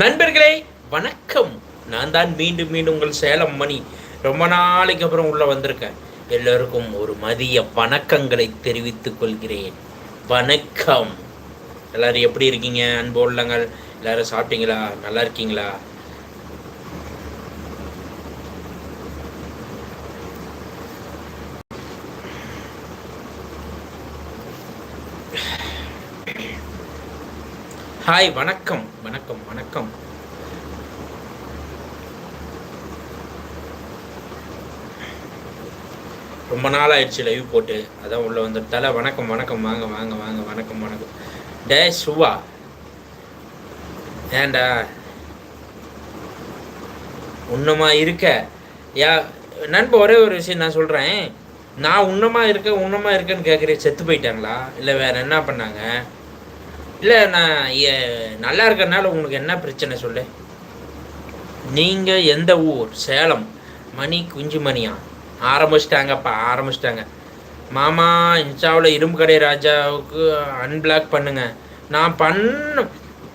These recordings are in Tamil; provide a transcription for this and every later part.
நண்பர்களே வணக்கம். நான் தான் மீண்டும் மீண்டும் உங்கள் சேலம் மணி. ரொம்ப நாளைக்கு அப்புறம் உள்ளே வந்திருக்கேன். எல்லோருக்கும் ஒரு மதிய வணக்கங்களை தெரிவித்துக் கொள்கிறேன். வணக்கம். எல்லாரும் எப்படி இருக்கீங்க? அன்பு உள்ளங்கள். எல்லோரும் சாப்பிட்டீங்களா? நல்லா இருக்கீங்களா? ஹாய் வணக்கம் வணக்கம் வணக்கம். ரொம்ப நாள் ஆயிடுச்சு லைவ் போட்டு. அதான் உள்ள வந்துட்டால வணக்கம் வணக்கம் வாங்க வாங்க வாங்க வணக்கம் வணக்கம். டே சுவா. ஏண்டா உன்னமா இருக்க? யா நண்ப ஒரே ஒரு விஷயம் நான் சொல்கிறேன் நான் உன்னமா இருக்க உன்னமா இருக்கேன்னு கேட்குறேன் செத்து போயிட்டாங்களா? இல்லை வேற என்ன பண்ணாங்க? இல்லை நான் நல்லா இருக்கிறனால உங்களுக்கு என்ன பிரச்சனை சொல்லு? நீங்கள் எந்த ஊர்? சேலம். மணி குஞ்சு மணியா ஆரம்பிச்சிட்டாங்கப்பா ஆரம்பிச்சிட்டாங்க. மாமா இன்ஸ்டாவில் இரும்பு கடை ராஜாவுக்கு அன்பிளாக் பண்ணுங்க. நான் பண்ண.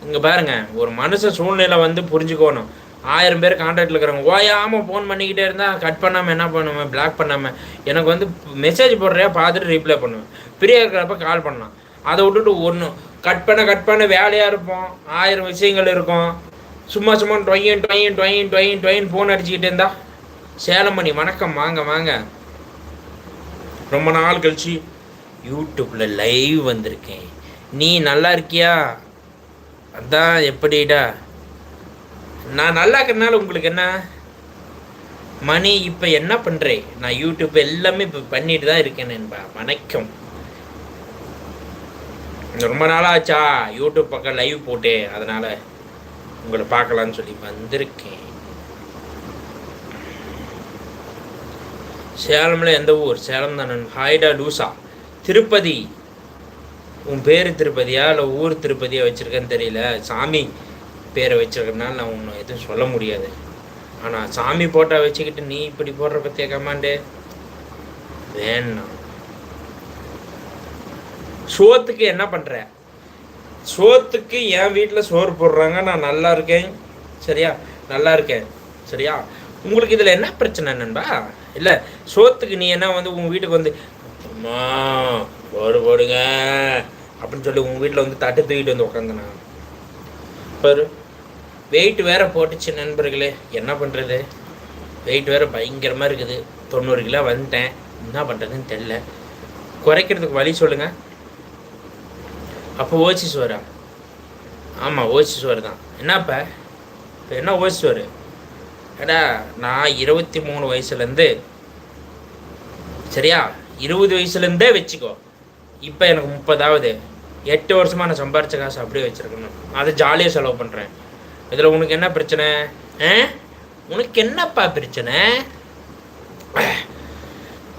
இங்கே பாருங்க ஒரு மனுஷ சூழ்நிலை வந்து புரிஞ்சுக்கணும். ஆயிரம் பேர் கான்டாக்டில் இருக்கிறவங்க ஓயாமல் ஃபோன் பண்ணிக்கிட்டே இருந்தால் கட் பண்ணாமல் என்ன பண்ணுவேன் பிளாக் பண்ணாமல் எனக்கு வந்து மெசேஜ் போடுறியா பார்த்துட்டு ரீப்ளை பண்ணுவேன். ஃப்ரீயாக இருக்கிறப்ப கால் பண்ணலாம். அதை விட்டுட்டு ஒன்று கட் பண்ண கட் பண்ண வேலையாக இருப்போம். ஆயிரம் விஷயங்கள் இருக்கும். சும்மா சும்மா டொயின் டொயின் டொயின் டொயின் டொயின் ஃபோன் அடிச்சுக்கிட்டே இருந்தா? சேலம் மணி வணக்கம். வாங்க வாங்க. ரொம்ப நாள் கழிச்சு யூடியூப்பில் லைவ் வந்திருக்கேன். நீ நல்லா இருக்கியா? அதான் எப்படிடா? நான் நல்லா இருக்கிறனால உங்களுக்கு என்ன? மணி இப்போ என்ன பண்ணுறேன் நான் யூடியூப் எல்லாமே இப்போ பண்ணிட்டு தான் இருக்கேன் நண்பா. வணக்கம். ரொம்ப நாளாச்சா? யூடியூப் பக்கம் லைவ் போட்டு அதனால் உங்களை பார்க்கலான்னு சொல்லி வந்திருக்கேன். சேலமில் எந்த ஊர்? சேலம் தான். ஹாய்டா லூசா. திருப்பதி. உன் பேர் திருப்பதியா? இல்லை ஊர் திருப்பதியாக வச்சுருக்கேன்னு தெரியல. சாமி பேரை வச்சுருக்கனால நான் ஒன்றும் எதுவும் சொல்ல முடியாது. ஆனால் சாமி போட்டா வச்சுக்கிட்டு நீ இப்படி போடுற பற்றிய கமாண்டு வேணாம். சோத்துக்கு என்ன பண்ணுற சோத்துக்கு என் வீட்டில் சோறு போடுறாங்க நான் நல்லா இருக்கேன். சரியா? நல்லா இருக்கேன். சரியா? உங்களுக்கு இதில் என்ன பிரச்சனை நண்பா? இல்லை சோத்துக்கு நீ என்ன வந்து உங்கள் வீட்டுக்கு வந்து அம்மா போடு போடுங்க. அப்படின்னு சொல்லி உங்கள் வீட்டில் வந்து தட்டு தூக்கிட்டு வந்து உட்காந்தனா பாரு வெயிட் வேற போட்டுச்சு நண்பர்களே. என்ன பண்ணுறது வெயிட் வேற பயங்கரமாக இருக்குது. தொண்ணூறு கிலோ வந்துட்டேன். என்ன பண்ணுறதுன்னு தெரில குறைக்கிறதுக்கு வழி சொல்லுங்கள் அப்போ ஓசி சோறா ஆமாம் ஓசி சோறு தான். என்னப்பா? இப்போ என்ன ஓசி சோறு ஏடா நான் இருபத்தி மூணு வயசுலேருந்து சரியா? இருபது வயசுலேருந்தே வச்சுக்கோ. இப்போ எனக்கு முப்பதாவது. எட்டு வருஷமாக நான் சம்பாரிச்ச காசு அப்படியே வச்சுருக்கணும். அதை ஜாலியாக செலவு பண்ணுறேன் இதில் உனக்கு என்ன பிரச்சனை? ஆ? உனக்கு என்னப்பா பிரச்சனை?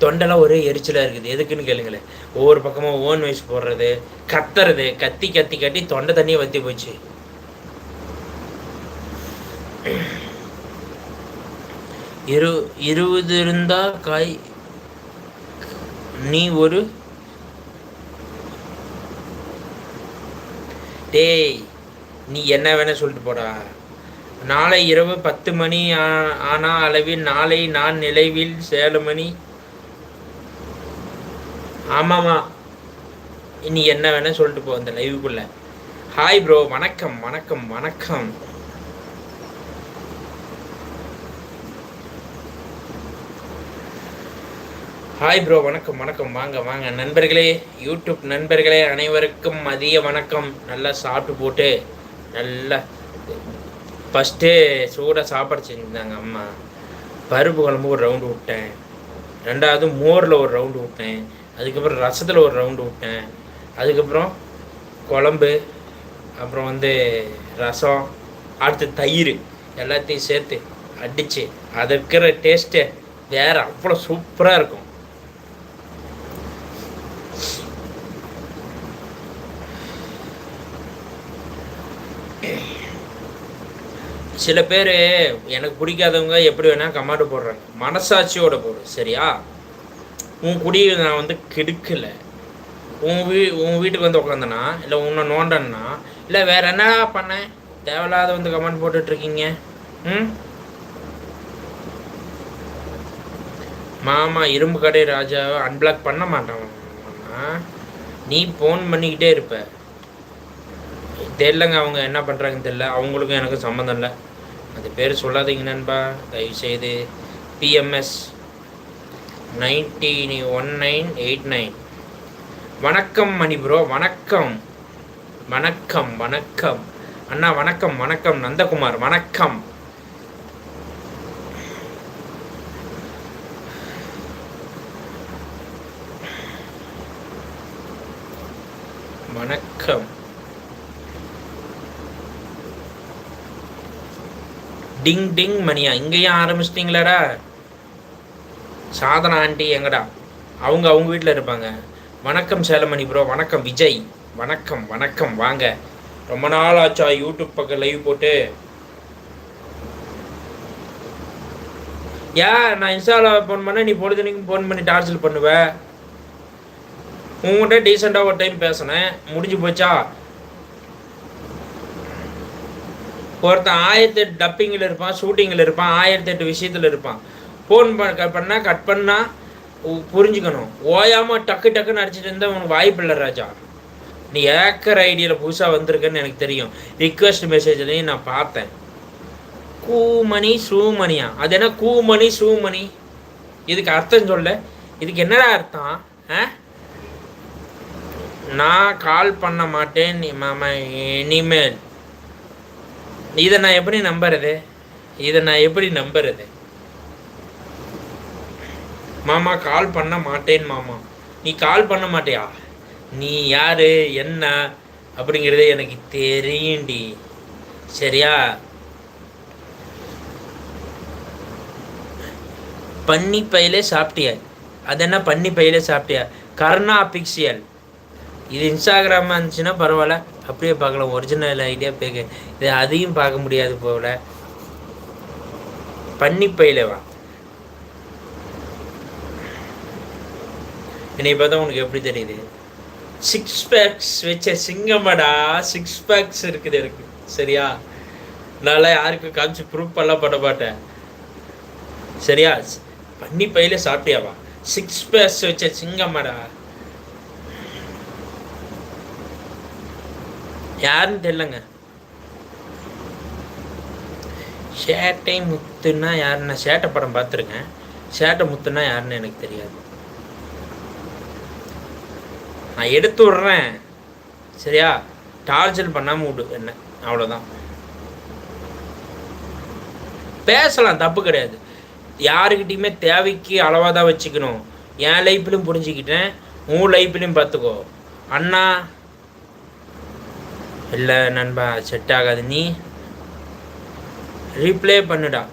தொண்டெல்லாம் ஒரே எரிச்சலாக இருக்குது. எதுக்குன்னு கேளுங்களேன் ஒவ்வொரு பக்கமாக ஓன் வயசு போடுறது கத்துறது கத்தி கத்தி கட்டி தொண்டை தண்ணியை வத்தி போச்சு. இரு இருபது இருந்தா காய் நீ ஒரு டேய் நீ என்ன வேணா சொல்லிட்டு போடா. நாளை இரவு பத்து மணி ஆ- ஆனா அளவில் நாளை நான் நிலைவில் சேலமணி ஆமாம்மா இனி என்ன வேணா சொல்லிட்டு போ அந்த லைவுக்குள்ள ஹாய் ப்ரோ வணக்கம் வணக்கம் வணக்கம். ஹாய் ப்ரோ வணக்கம் வணக்கம். வாங்க வாங்க. நண்பர்களே யூடியூப் நண்பர்களே அனைவருக்கும் மதிய வணக்கம். நல்லா சாப்பிட்டு போட்டு நல்லா ஃபஸ்ட்டு சூடாக சாப்பாடு செஞ்சுருந்தாங்க அம்மா. பருப்பு குழம்பு ஒரு ரவுண்டு விட்டேன் ரெண்டாவது மோரில் ஒரு ரவுண்டு விட்டேன் அதுக்கப்புறம் ரசத்தில் ஒரு ரவுண்டு விட்டேன். அதுக்கப்புறம் குழம்பு அப்புறம் வந்து ரசம் அடுத்து தயிர் எல்லாத்தையும் சேர்த்து அடித்து அது இருக்கிற டேஸ்ட்டு வேறு அவ்வளோ சூப்பராக இருக்கும். சில பேர் எனக்கு பிடிக்காதவங்க எப்படி வேணால் கமாண்டு போடுறாங்க. மனசாட்சியோட போடு சரியா? உன் குடியை நான் வந்து கெடுக்கலை. உன் வீ உன் வீட்டுக்கு வந்து உட்காந்தனா இல்லை உன்னை நோண்டன்னா இல்லை வேற என்ன பண்ணேன் தேவையில்லாத வந்து கமெண்ட் போட்டுட்ருக்கீங்க. ம்? மாமா இரும்பு கடை ராஜாவை அன்பிளாக் பண்ண மாட்டான் நீ ஃபோன் பண்ணிக்கிட்டே இருப்ப. தெரிலங்க அவங்க என்ன பண்ணுறாங்கன்னு தெரில அவங்களுக்கும் எனக்கும் சம்மந்தம் இல்லை. அது பேர் சொல்லாதீங்க நண்பா. தயவுசெய்து PMS ninety one nine eight nine. வணக்கம் மணி ப்ரோ வணக்கம். வணக்கம் வணக்கம். அண்ணா வணக்கம் வணக்கம். நந்தகுமார் வணக்கம். வணக்கம். டிங் டிங் மணியா இங்கேயும் ஆரம்பிச்சிட்டிங்களாடா. சாதனா ஆண்டி எங்கடா? அவங்க அவங்க வீட்டில் இருப்பாங்க. வணக்கம் சேலமணி ப்ரோ வணக்கம் விஜய். வணக்கம் வணக்கம் வாங்க. ரொம்ப நாள் ஆச்சா யூடியூப் பக்கம் லைவ் போட்டு. ஏன் நான் இன்ஸ்டாவில் ஃபோன் பண்ண நீ பொழுதுனைக்கும் ஃபோன் பண்ணி டார்ச்சல் பண்ணுவ. உங்கள்கிட்ட டீசெண்டாக ஒரு டைம் பேசினேன். முடிஞ்சு போச்சா? ஒருத்தன் ஆயிரத்தி எட்டு டப்பிங்கில் இருப்பான் ஷூட்டிங்கில் இருப்பான் ஆயிரத்தி எட்டு விஷயத்தில் இருப்பான். ஃபோன் பண்ண பண்ணால் கட் பண்ணால் புரிஞ்சுக்கணும். ஓயாமல் டக்கு டக்குன்னு அடிச்சிட்டு இருந்தால் உனக்கு வாய்ப்பு இல்லை ராஜா. நீ ஏக்கர் ஐடியில் புதுசாக வந்திருக்கன்னு எனக்கு தெரியும். ரிக்வெஸ்ட் மெசேஜ்லையும் நான் பார்த்தேன். கூமணி சூமணியா? அது என்ன கூமணி சூமணி? இதுக்கு அர்த்தம் சொல்ல. இதுக்கு என்னடா அர்த்தம்? ஆ? நான் கால் பண்ண மாட்டேன் நீ மாமா இனிமேல். இதை நான் எப்படி நம்புறது? இதை நான் எப்படி நம்புறது? மாமா கால் பண்ண மாட்டேன் மாமா. நீ கால் பண்ண மாட்டியா? நீ யாரு என்ன? அப்படிங்கிறது எனக்கு தெரியும்டி. சரியா? பன்னி பையிலே சாப்பிட்டியா? அது என்ன பன்னி பையிலே சாப்பிட்டியா? கர்ணா பிக்சியல் இது இன்ஸ்டாகிராமாக இருந்துச்சுன்னா பரவாயில்ல. அப்படியே பார்க்கலாம். ஒரிஜினல் ஐடியா பேக்கு இது அதையும் பார்க்க முடியாது போகல பன்னி பையில வா. என்னை பார்த்தா உனக்கு எப்படி தெரியுது? சிக்ஸ் பேக்ஸ் வச்ச சிங்கமடா சிக்ஸ் பேக்ஸ் இருக்குது எனக்கு. சரியா? நல்லா யாருக்கும் காமிச்சு ப்ரூஃப் எல்லாம் பண்ண மாட்டேன். சரியா? பண்ணி பையில சாப்பிட்டியாவா? சிக்ஸ் பேக்ஸ் வச்ச சிங்கமடா யாருன்னு தெரியலங்க. சேட்டை முத்துன்னா யாருன்னா சேட்டை படம் பார்த்துருக்கேன். சேட்டை முத்துன்னா யாருன்னு எனக்கு தெரியாது. நான் எடுத்து விட்றேன். சரியா? டார்ச்சர் பண்ணாமல் விடு என்ன. அவ்வளோதான் பேசலாம் தப்பு கிடையாது. யாருக்கிட்டையுமே தேவைக்கு அளவாக தான் வச்சுக்கணும். என் லைஃப்லையும் புரிஞ்சுக்கிட்டேன். உன் லைஃப்லையும் பார்த்துக்கோ. அண்ணா. இல்லை நண்பா செட் ஆகாது நீ. ரீப்ளே பண்ணுடா.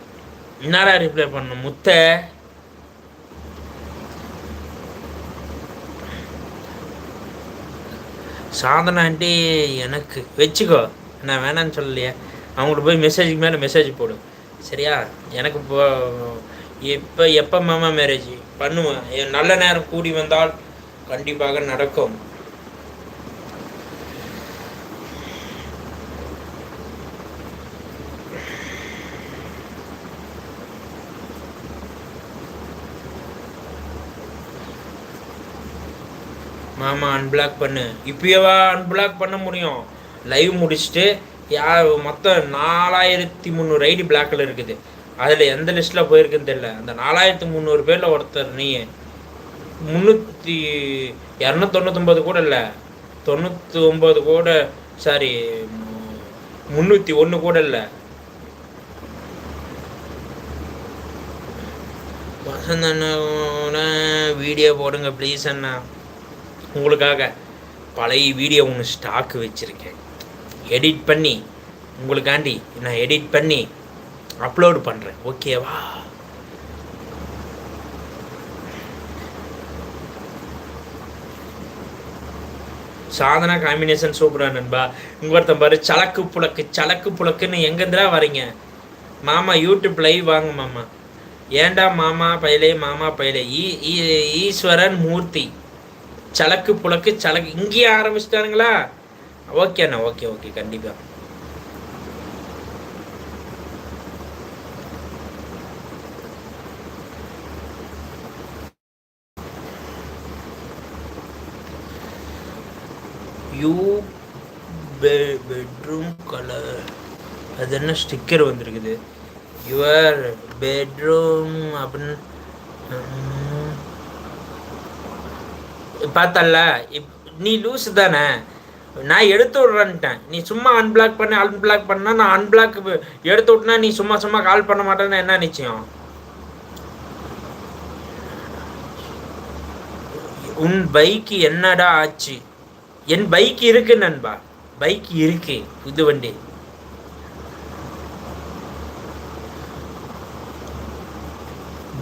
என்னடா ரீப்ளே பண்ணணும்? முத்தை. சாதனை ஆண்டி எனக்கு வச்சுக்கோ. நான் வேணான்னு சொல்லலையே. அவங்கள்ட்ட போய் மெசேஜுக்கு மேலே மெசேஜ் போடு. சரியா? எனக்கு இப்போ எப்போ எப்போ மாமா மேரேஜ் பண்ணுவேன் என் நல்ல நேரம் கூடி வந்தால் கண்டிப்பாக நடக்கும். மாமா அன்பிளாக் பண்ணு. இப்பயேவா அன்பிளாக் பண்ண முடியும்? லைவ் முடிச்சுட்டு யார் மொத்தம் நாலாயிரத்தி முந்நூறு ஐடி பிளாக்கில் இருக்குது. அதில் எந்த லிஸ்ட்டில் போயிருக்குன்னு தெரியல. அந்த நாலாயிரத்தி முந்நூறு பேரில் ஒருத்தர் நீ. முந்நூற்றி இரநூத்தொண்ணூத்தொம்பது கூட இல்லை. தொண்ணூற்றி ஒம்பது கூட சாரி முந்நூற்றி ஒன்று கூட இல்லை. வசந்த வீடியோ போடுங்க ப்ளீஸ் அண்ணா. உங்களுக்காக பழைய வீடியோ ஒன்று ஸ்டாக்கு வச்சுருக்கேன். எடிட் பண்ணி உங்களுக்காண்டி நான் எடிட் பண்ணி அப்லோடு பண்ணுறேன் ஓகேவா சாதனா காம்பினேஷன் சூப்பராக நண்பா. இங்கே ஒருத்தன் பாரு சலக்கு புழக்கு சலக்கு புழக்குன்னு எங்கேருந்துடா வரீங்க மாமா யூடியூப் லைவ் வாங்க மாமா. ஏண்டா மாமா பயலே மாமா பயலே? ஈ- ஈஸ்வரன் மூர்த்தி. சலக்கு புழக்கு சலக்கு இங்கேயே ஆரம்பிச்சிட்டாருங்களா ஓகே அண்ணா ஓகே ஓகே கண்டிப்பா. யூ பெட்ரூம் கலர் அது என்ன ஸ்டிக்கர் வந்திருக்குது? யுவர் பெட்ரூம் அப்படின்னு பார்த்தல்ல. இப் நீ லூஸ் தானே? நான் எடுத்து விட்றேன்ட்டேன். நீ சும்மா அன்பிளாக் பண்ணி அன்பிளாக் பண்ணால் நான் அன்பிளாக் எடுத்து விட்டுனா நீ சும்மா சும்மா கால் பண்ண மாட்டேன்னு என்ன நிச்சயம்? உன் பைக்கு என்னடா ஆச்சு? என் பைக் இருக்கு நண்பா. பைக் இருக்கு புது வண்டி.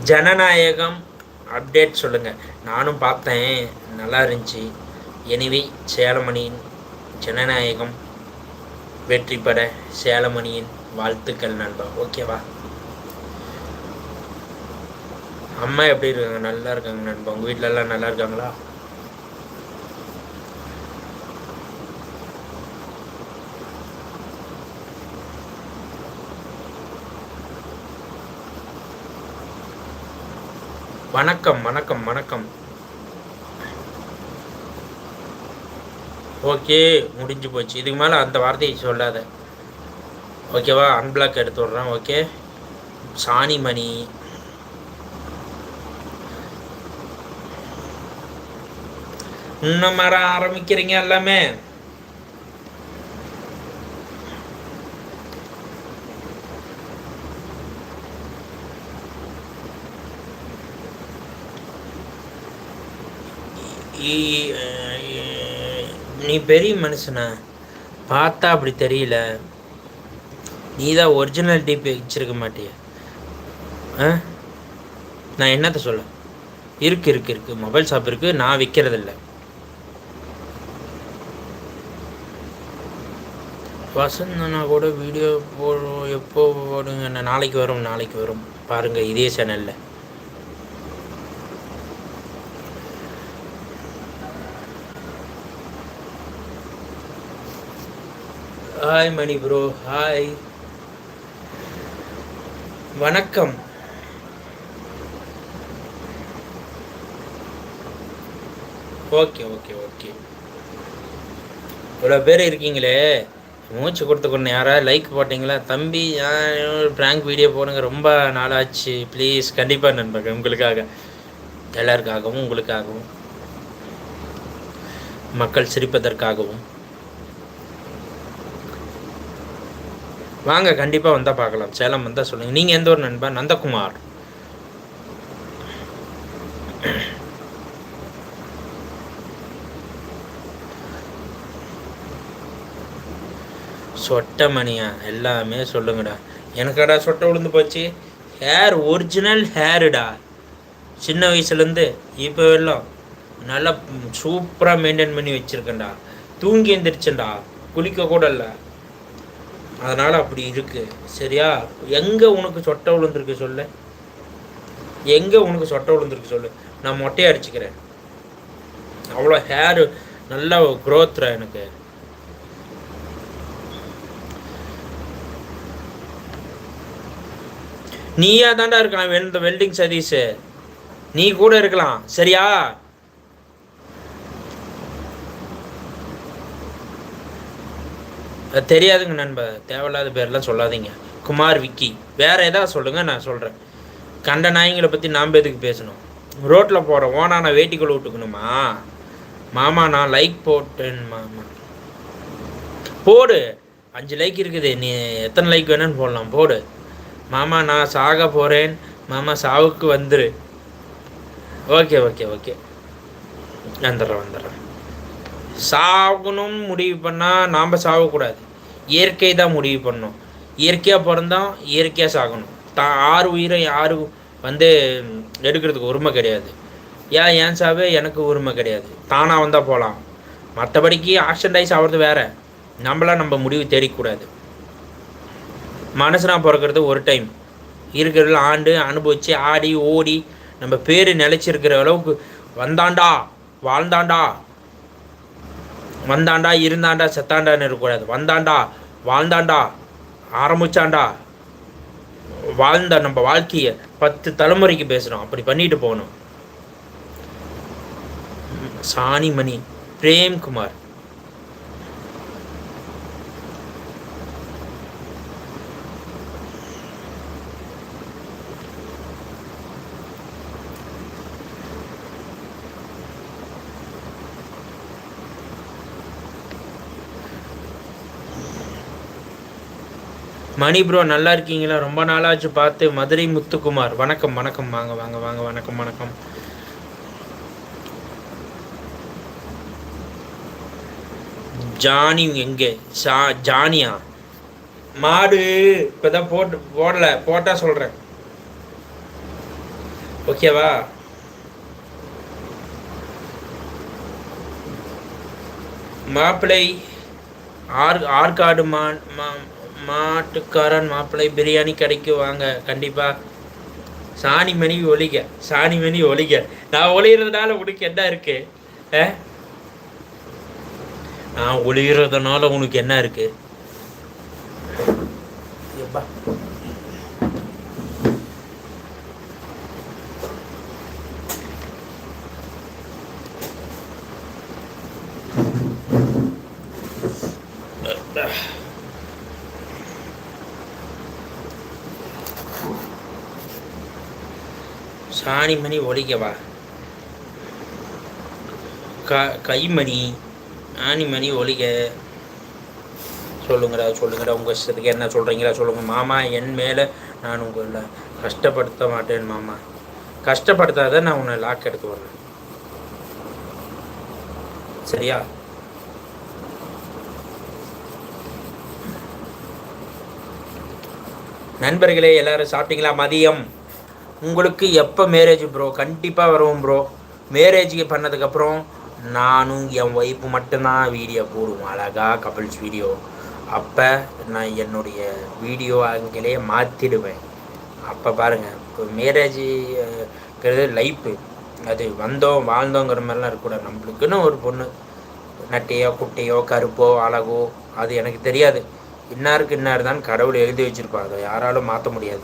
ஜனநாயகம் அப்டேட் சொல்லுங்கள் நானும் பார்த்தேன். நல்லா இருந்துச்சு. எனிவே சேலமணியின் ஜனநாயகம் வெற்றி பெற சேலமணியின் வாழ்த்துக்கள் நண்பா. ஓகேவா அம்மா எப்படி இருக்காங்க? நல்லா இருக்காங்க நண்பா. உங்கள் வீட்டிலலாம் நல்லா இருக்காங்களா? வணக்கம் வணக்கம் வணக்கம். ஓகே முடிஞ்சு போச்சு. இதுக்கு மேலே அந்த வார்த்தையை சொல்லாத. ஓகேவா? அன்பிளாக் எடுத்து விட்றேன் ஓகே? சாணிமணி. இன்னும் மாற ஆரம்பிக்கிறீங்க எல்லாமே? நீ பெரிய மனுஷனா? பார்த்தா அப்படி தெரியல. நீ தான் ஒரிஜினல் டிபி வச்சிருக்க மாட்டிய. ஆ நான் என்னத்த சொல்ல? இருக்கு இருக்கு இருக்கு. மொபைல் ஷாப் இருக்கு. நான் விற்கிறதில்ல வசந்தனா கூட வீடியோ போடுவோம் எப்போ போடுங்க. நாளைக்கு வரும் நாளைக்கு வரும். பாருங்கள் இதே சேனலில் ஹாய் மணி ப்ரோ ஹாய் வணக்கம். ஓகே ஓகே ஓகே இவ்வளோ பேர் இருக்கீங்களே. மூச்சு கொடுத்துக்கணும் கொண்டு யாராவது லைக் போட்டிங்களா? தம்பி ப்ராங்க் வீடியோ போடுங்க. ரொம்ப நாளாச்சு. ப்ளீஸ் கண்டிப்பாக நண்பர்கள் உங்களுக்காக. எல்லாருக்காகவும் உங்களுக்காகவும். மக்கள் சிரிப்பதற்காகவும். வாங்க கண்டிப்பாக வந்தால் பார்க்கலாம். சேலம் வந்தால் சொல்லுங்கள் நீங்கள் எந்த ஒரு நண்பா? நந்தகுமார். சொட்டை மணியா எல்லாமே சொல்லுங்கடா. எனக்காடா சொட்டை விழுந்து போச்சு. ஹேர் ஒரிஜினல் ஹேருடா சின்ன வயசுலேருந்து இப்போ எல்லாம் நல்லா சூப்பராக மெயின்டைன் பண்ணி வச்சுருக்கேன்டா. தூங்கி எந்திரிச்சேன்டா. குளிக்க கூட இல்லை. அதனால் அப்படி இருக்கு. சரியா? எங்கே உனக்கு சொட்டை விழுந்திருக்கு சொல்லு. எங்கே உனக்கு சொட்டை விழுந்திருக்கு சொல்லு. நான் மொட்டையை அடிச்சுக்கிறேன். அவ்வளோ ஹேரு நல்லா க்ரோத்ரா எனக்கு. நீயா தாண்டா இருக்கலாம் வெல் வெல்டிங் சதீஷ் நீ கூட இருக்கலாம். சரியா? தெரியாதுங்க நண்பா. தேவையில்லாத பேர்லாம் சொல்லாதீங்க. குமார் விக்கி வேறு எதாவது சொல்லுங்கள் நான் சொல்கிறேன் கண்ட நாய்ங்களை பற்றி நாம் எதுக்கு பேசணும்? ரோட்டில் போகிற ஓனா நான் வேட்டிக்குள்ள விட்டுக்கணுமா? மாமா நான் லைக் போட்டேன் மாமா. போடு. அஞ்சு லைக் இருக்குது. நீ எத்தனை லைக் வேணும்னு போடலாம். போடு. மாமா நான் சாக போகிறேன் மாமா சாவுக்கு வந்துரு. Okay okay okay. வந்துடுறேன் வந்துடுறேன். சாகணும்னு முடிவு பண்ணால் நாம் சாகக்கூடாது இயற்கை தான் முடிவு பண்ணணும் இயற்கையாக பிறந்தால் இயற்கையாக சாகணும். தான் ஆறு உயிரை யாரு வந்து எடுக்கிறதுக்கு உரிமை கிடையாது. ஏன் ஏன் சாவே? எனக்கு உரிமை கிடையாது. தானாக வந்தால் போகலாம் மற்றபடிக்கு ஆக்சிடென்டைஸ் ஆகிறது வேறு. நம்மளாம் நம்ம முடிவு தேடிக்கூடாது. மனசுனா பிறக்கிறது ஒரு டைம். இருக்கிறதுல ஆண்டு அனுபவித்து ஆடி ஓடி நம்ம பேர் நிலச்சிருக்கிற அளவுக்கு வந்தாண்டா வாழ்ந்தாண்டா. வந்தாண்டா இருந்தாண்டா செத்தாண்டான்னு இருக்கக்கூடாது. வந்தாண்டா வாழ்ந்தாண்டா ஆரம்பிச்சாண்டா. வாழ்ந்த நம்ம வாழ்க்கையை பத்து தலைமுறைக்கு பேசுகிறோம் அப்படி பண்ணிட்டு போகணும். சாணிமணி பிரேம்குமார் மணி ப்ரோ நல்லா இருக்கீங்களா? ரொம்ப நாளாச்சு பார்த்து மதுரை முத்துக்குமார். வணக்கம் வணக்கம். வாங்க வாங்க வாங்க. வணக்கம் வணக்கம். ஜானி எங்கே? ஜா ஜானியா? மாடு. இப்போதான் போட்டு போடல. போட்டா சொல்கிறேன் ஓகேவா மாப்பிள்ளை ஆர் ஆற்காடு மா மாட்டுக்காரன் மாப்பிள்ளை பிரியாணி கடைக்கு வாங்க. கண்டிப்பாக சாணி மணி ஒழிக சாணி மணி ஒழிக நான் ஒளிகிறதுனால உனக்கு என்ன இருக்கு? நான் ஒளிகிறதுனால உனக்கு என்ன இருக்கு? காணிமணி ஒழிக்கவா க கைமணி ஆணிமணி ஒழிக சொல்லுங்கடா சொல்லுங்கடா உங்கள் இஷ்டத்துக்கு என்ன சொல்கிறீங்களா சொல்லுங்கள் மாமா என் மேலே நான் உங்களை கஷ்டப்படுத்த மாட்டேன் மாமா. கஷ்டப்படுத்தாத நான் உன்னை லாக் எடுத்து வரேன் சரியா? நண்பர்களே எல்லாரும் சாப்பிட்டீங்களா? மதியம். உங்களுக்கு எப்போ மேரேஜ் ப்ரோ கண்டிப்பாக வருவோம் ப்ரோ மேரேஜ் பண்ணதுக்கப்புறம் நானும் என் ஒய்ஃபு மட்டும்தான் வீடியோ போடுவோம். அழகாக கபிள்ஸ் வீடியோ அப்போ நான் என்னுடைய வீடியோ அங்கேயே மாற்றிடுவேன் அப்போ பாருங்கள் இப்போ மேரேஜுங்கிறது லைஃப்பு அது வந்தோம் வாழ்ந்தோங்கிற மாதிரிலாம் இருக்கக்கூடாது நம்மளுக்குன்னு ஒரு பொண்ணு. நட்டையோ குட்டையோ கருப்போ அழகோ அது எனக்கு தெரியாது. இன்னாருக்கு இன்னார் தான் கடவுள் எழுதி வச்சுருப்பாங்க அதை யாராலும் மாற்ற முடியாது.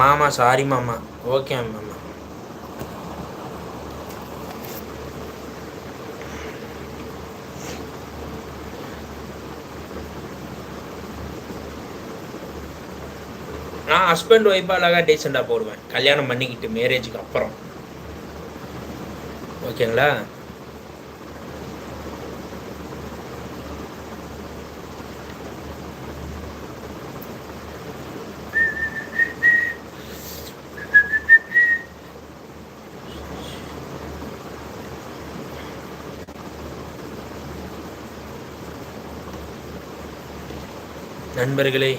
மாமா சாரி மாமா. ஓகே மாமா நான் ஹஸ்பண்ட் ஒய்ஃபாக அழகாக டீசெண்டாக போடுவேன். கல்யாணம் பண்ணிக்கிட்டு மேரேஜுக்கு அப்புறம். ஓகேங்களா நண்பர்களே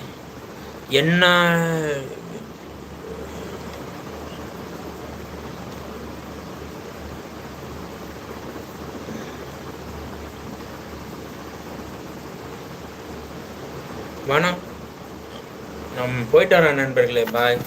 என்ன வணக்கம். நம் போயிட்டாரா நண்பர்களே பாய்